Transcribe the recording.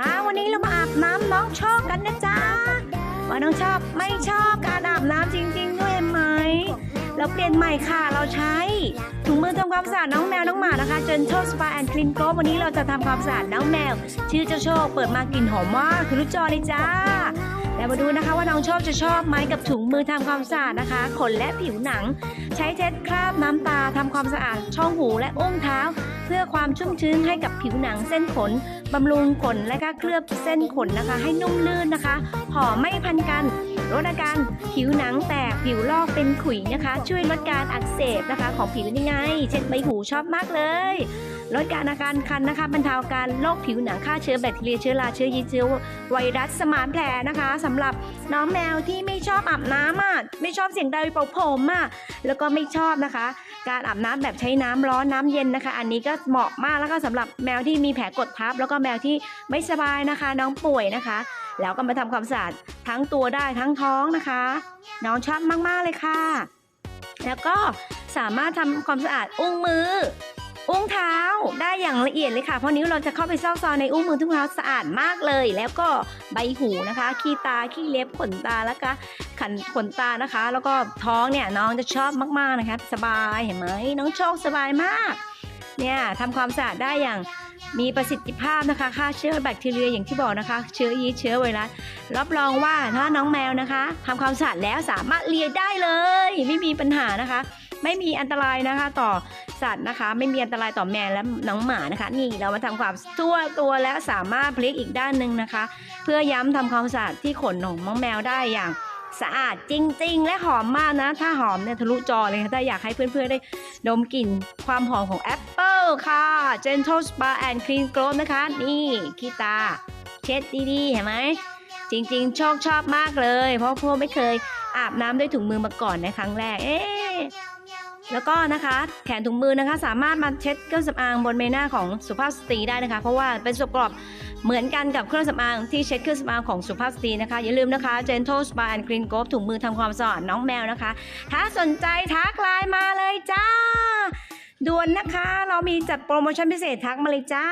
มาวันนี้เรามาอาบน้ำน้องชอบกันนะจ๊ะว่าน้องชอบไม่ชอบการอาบน้ำจริง ๆ ด้วยไหม เราเปลี่ยนใหม่ค่ะเราใช้ถุงมือทำความสะอาดน้องแมวน้องหมานะคะเจนโชสปาแอนด์คลีนโกวันนี้เราจะทำความสะอาดน้องแมว ชื่อเจ้าโชคเปิดมากลิ่นหอมมากทะลุจอเลยจ้าแล้วมาดูนะคะว่าน้องโชคจะชอบไหมกับถุงมือทำความสะอาดนะคะ ขนและผิวหนัง ใช้เช็ดคราบ น้ำตาทำความสะอาดช่องหูและอุ้งเท้า เพื่อความชุ่มชื้นให้กับผิวหนังเส้นขนบำรุงขนและก็เคลือบเส้นขนนะคะ ให้นุ่มลื่นนะคะห่อไม่พันกันลดอาการผิวหนังแตกผิวลอกเป็นขุยนะคะ ช่วยลดการอักเสบนะคะ ของผิวยังไง เช่นใบหูชอบมากเลย ลดการอาการคันนะคะบรรเทาการโรคผิวหนังฆ่าเชื้อแบคทีเรียเชื้อราเชื้อยีสต์เชื้อไวรัสสมานแผลนะคะสำหรับน้องแมวที่ไม่ชอบอาบน้ำอะไม่ชอบเสียงดังเป่าผมอะแล้วก็ไม่ชอบนะคะ การอาบน้ำแบบใช้น้ำร้อนน้ำเย็นนะคะ อันนี้ก็เหมาะมากแล้วก็สำหรับแมวที่มีแผลกดทับ แล้วก็แมวที่ไม่สบายนะคะ น้องป่วยนะคะ แล้วก็มาทำความสะอาดทั้งตัวได้ทั้งท้องนะคะ น้องชอบมากๆเลยค่ะ แล้วก็สามารถทำความสะอาดอุ้งมือ อุ้งเท้าได้อย่างละเอียดเลยค่ะ เพราะนิ้วเราจะเข้าไปซอกซอนในอุ้งมือทุกเท้าสะอาดมากเลย แล้วก็ใบหูนะคะ ขี้ตา ขี้เล็บ ขนตา แล้วก็ขันขนตานะคะ แล้วก็ท้องเนี่ยน้องจะชอบมากๆนะคะ สบายเห็นไหมน้องโชคสบายมาก เนี่ยทำความสะอาดได้อย่าง มีประสิทธิภาพนะคะฆ่าเชื้อแบคทีเรียอย่างที่บอกนะคะ เชื้อยีสต์เชื้อไวรัสรับรองว่าถ้าน้องแมวนะคะทำความสะอาดแล้วสามารถเลียได้เลย ไม่มีปัญหานะคะ ไม่มีอันตรายนะคะ ต่อสัตว์นะคะ ไม่มีอันตรายต่อแมวและน้องหมานะคะ นี่เรามาทำความทั่วตัวแล้วสามารถพลิกอีกด้านหนึ่งนะคะ เพื่อย้ำทำความสะอาดที่ขนของน้องแมวได้อย่างสะอาดจริง ๆ และหอมมากนะ ถ้าหอมเนี่ยทะลุจอเลยค่ะถ้าอยากให้เพื่อนๆได้ดมกลิ่นความหอมของแอปเปิ ลค่ะ Gentle Spa and Clean Glow นะคะ นี่ขี้ตา เช็ดดีๆ เห็นไหม จริงๆ ชอบชอบมากเลย เพราะพวกไม่เคยอาบน้ำด้วยถุงมือมาก่อนในครั้งแรก เอ๊แล้วก็นะคะ แขนถุงมือนะคะ สามารถมาเช็ดเครื่องสำอางบนใบหน้าของสุภาพสตรีได้นะคะ เพราะว่าเป็นส่วนประกอบเหมือนกันกับเครื่องสำอางที่เช็ดเครื่องสำอางของสุภาพสตรีนะคะ อย่าลืมนะคะ Gentle Spa and Clean g o ถุงมือทำความสะอาดน้องแมวนะคะ ถ้าสนใจทักไลน์มาเลยจ้า ด่วนนะคะ เรามีจัดโปรโมชั่นพิเศษทักมาเลยจ้า